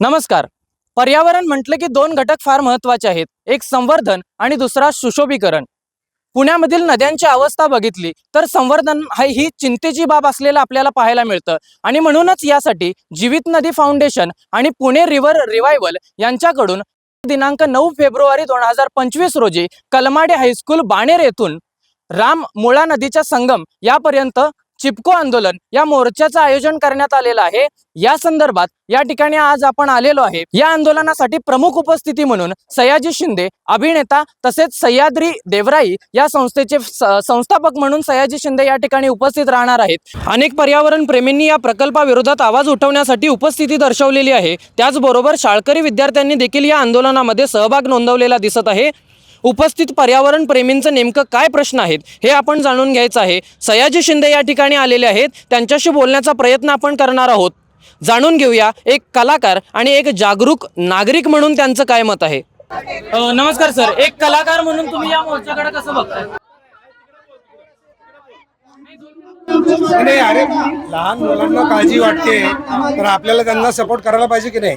नमस्कार. पर्यावरण म्हटलं की दोन घटक फार महत्त्वाचे आहेत. एक संवर्धन आणि दुसरा सुशोभीकरण. पुण्यामधील नद्यांची अवस्था बघितली तर संवर्धन हा ही चिंतेची बाब असलेलं आपल्याला पाहायला मिळतं. आणि म्हणूनच यासाठी जीवित नदी फाउंडेशन आणि पुणे रिव्हर रिव्हायवल यांच्याकडून दिनांक नऊ फेब्रुवारी दोन हजार पंचवीस रोजी कलमाडे हायस्कूल बाणेर येथून राम मुळा नदीच्या संगम यापर्यंत चिपको आंदोलन या मोर्चाचं आयोजन करण्यात आलेलं आहे. या संदर्भात या ठिकाणी आज आपण आलेलो आहे. या आंदोलनासाठी प्रमुख उपस्थिती म्हणून सयाजी शिंदे अभिनेता तसेच सह्याद्री देवराई या संस्थेचे संस्थापक म्हणून सयाजी शिंदे या ठिकाणी उपस्थित राहणार आहेत. अनेक पर्यावरण प्रेमींनी या प्रकल्पाविरोधात आवाज उठवण्यासाठी उपस्थिती दर्शवलेली आहे. त्याचबरोबर शाळकरी विद्यार्थ्यांनी देखील या आंदोलनामध्ये सहभाग नोंदवलेला दिसत आहे. उपस्थित पर्यावरण प्रेमींचं नेमकं काय प्रश्न आहेत हे आपण जाणून घ्यायचं आहे. सयाजी शिंदे या ठिकाणी आलेले आहेत. त्यांच्याशी बोलण्याचा प्रयत्न आपण करणार आहोत. जाणून घेऊया एक कलाकार आणि एक जागरूक नागरिक म्हणून त्यांचं काय मत आहे. नमस्कार सर. एक कलाकार म्हणून तुम्ही या मोर्चाकडे कसं बघताय? नाही अरे लहान मुलांना काळजी वाटते तर आपल्याला त्यांना सपोर्ट करायला पाहिजे की नाही?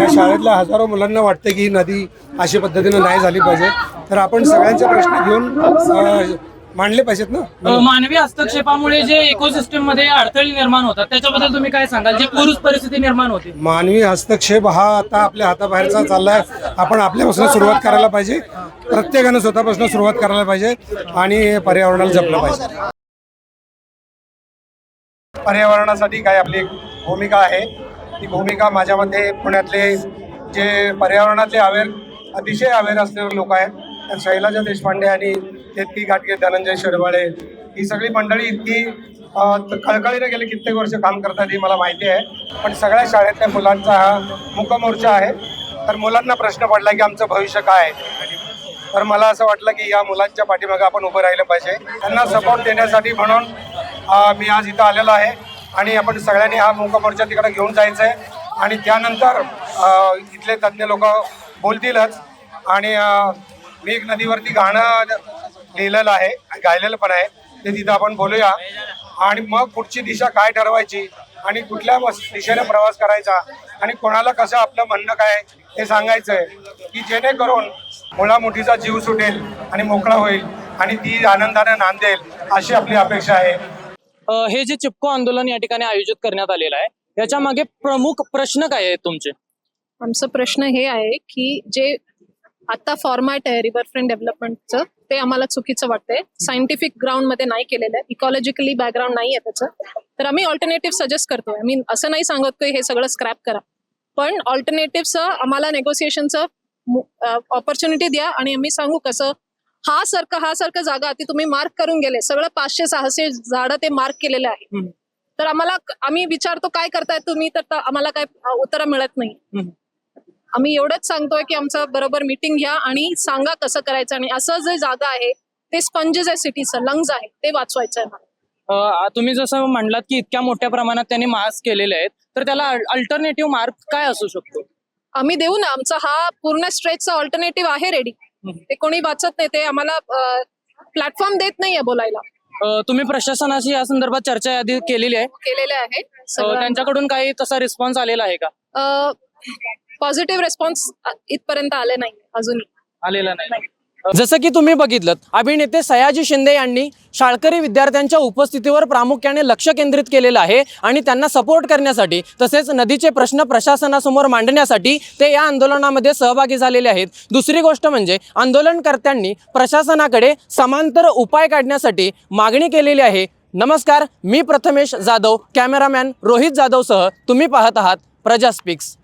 या शाळेतल्या हजारो मुलांना वाटते की ही नदी अशा पद्धतीने नाही झाली पाहिजे. तर आपण सगळ्यांचे प्रश्न घेऊन मांडले पाहिजेत ना? मानवी हस्तक्षेपामुळे जे इकोसिस्टममध्ये अडथळे निर्माण होतात त्याच्याबद्दल तुम्ही काय सांगाल? जे पुरुष परिस्थिती निर्माण होते. मानवी हस्तक्षेप हा आता आपल्या हाताबाहेरचा चाललाय. आपण आपल्यापासून सुरुवात करायला पाहिजे. प्रत्येकानं स्वतःपासून सुरुवात करायला पाहिजे आणि पर्यावरणाला जपलं पाहिजे. पर्यावरणासाठी काय आपली एक भूमिका आहे. ती भूमिका माझ्यामध्ये पुण्यातले जे पर्यावरणाचे अवेअर अतिशय अवेअर असलेले लोक आहेत. त्यात शैलाजा देशपांडे आणि तेतकी घाटगे धनंजय शिरवाळे ही सगळी मंडळी इतकी कळकळीने गेले कित्येक वर्ष काम करतात ही मला माहिती आहे. पण सगळ्या शाळेतल्या मुलांचा हा मुकमोर्चा आहे. तर मुलांना प्रश्न पडला की आमचं भविष्य काय आहे? तर मला असं वाटलं की या मुलांच्या पाठीमागे आपण उभं राहिलं पाहिजे. त्यांना सपोर्ट देण्यासाठी म्हणून मी आज इथं आलेलो आहे आणि आपण सगळ्यांनी हा मोर्चा तिकडे घेऊन जायचं आहे आणि त्यानंतर इथले तज्ज्ञ लोक बोलतीलच. आणि मी एक नदीवरती गाणं लिहिलेलं आहे गायलेलं पण आहे. ते तिथं आपण बोलूया. आणि मग पुढची दिशा काय ठरवायची आणि कुठल्या दिशेने प्रवास करायचा आणि कोणाला कसं आपलं म्हणणं काय हे सांगायचं आहे की जेणेकरून मुळामुठीचा जीव सुटेल आणि मोकळा होईल आणि ती आनंदाने नांदेल अशी आपली अपेक्षा आहे. हे जे चिपको आंदोलन या ठिकाणी आयोजित करण्यात आलेलं आहे याच्या मागे प्रमुख प्रश्न काय आहेत तुमचे? आमचा प्रश्न हे आहे की जे आता फॉर्मॅट आहे रिव्हरफ्रंट डेव्हलपमेंटचं ते आम्हाला चुकीचं वाटतंय. सायंटिफिक ग्राउंडमध्ये नाही केलेलं आहे. इकॉलॉजिकली बॅकग्राऊंड नाही आहे त्याचं. तर आम्ही ऑल्टरनेटिव्ह सजेस्ट करतोय. आम्ही असं नाही सांगत की हे सगळं स्क्रॅप करा. पण ऑल्टरनेटिव्हचं आम्हाला नेगोसिएशनचं ऑपॉर्च्युनिटी द्या आणि आम्ही सांगू कसं हा सारखं हा सारखं जागा ती तुम्ही मार्क करून गेले. सगळं पाचशे सहाशे झाडं ते मार्क केलेले आहे. तर आम्हाला आम्ही विचारतो काय करताय तुम्ही? तर आम्हाला काय उत्तरं मिळत नाही. आम्ही एवढंच सांगतोय की आमचं बरोबर मीटिंग घ्या आणि सांगा कसं करायचं आणि असं जे जागा आहे ते स्पंजेस आहे सिटीचं लंग्स आहे ते वाचवायचं आहे. तुम्ही जसं म्हणलात की इतक्या मोठ्या प्रमाणात त्यांनी मास्क केलेले आहेत तर त्याला अल्टरनेटिव्ह मार्क काय असू शकतो? आम्ही देऊ ना. आमचा हा पूर्ण स्ट्रेचचा ऑल्टरनेटिव्ह आहे रेडी. ते कोणी वाचत नाही ते आम्हाला प्लॅटफॉर्म देत नाहीये बोलायला. तुम्ही प्रशासनाशी या संदर्भात चर्चा यादी केलेली आहे. केलेले आहे. त्यांच्याकडून काही तसा रिस्पॉन्स आलेला आहे का? पॉझिटिव्ह रिस्पॉन्स इथपर्यंत आले नाही अजून आलेला नाही. जसं की तुम्ही बघितलं अभिनेते सयाजी शिंदे यांनी शाळकरी विद्यार्थ्यांच्या उपस्थितीवर प्रामुख्याने लक्ष केंद्रित केलेलं आहे आणि त्यांना सपोर्ट करण्यासाठी तसेच नदीचे प्रश्न प्रशासनासमोर मांडण्यासाठी ते या आंदोलनामध्ये सहभागी झालेले आहेत. दुसरी गोष्ट म्हणजे आंदोलनकर्त्यांनी प्रशासनाकडे समांतर उपाय काढण्यासाठी मागणी केलेली आहे. नमस्कार मी प्रथमेश जाधव कॅमेरामॅन रोहित जाधवसह तुम्ही पाहत आहात प्रजा स्पिक्स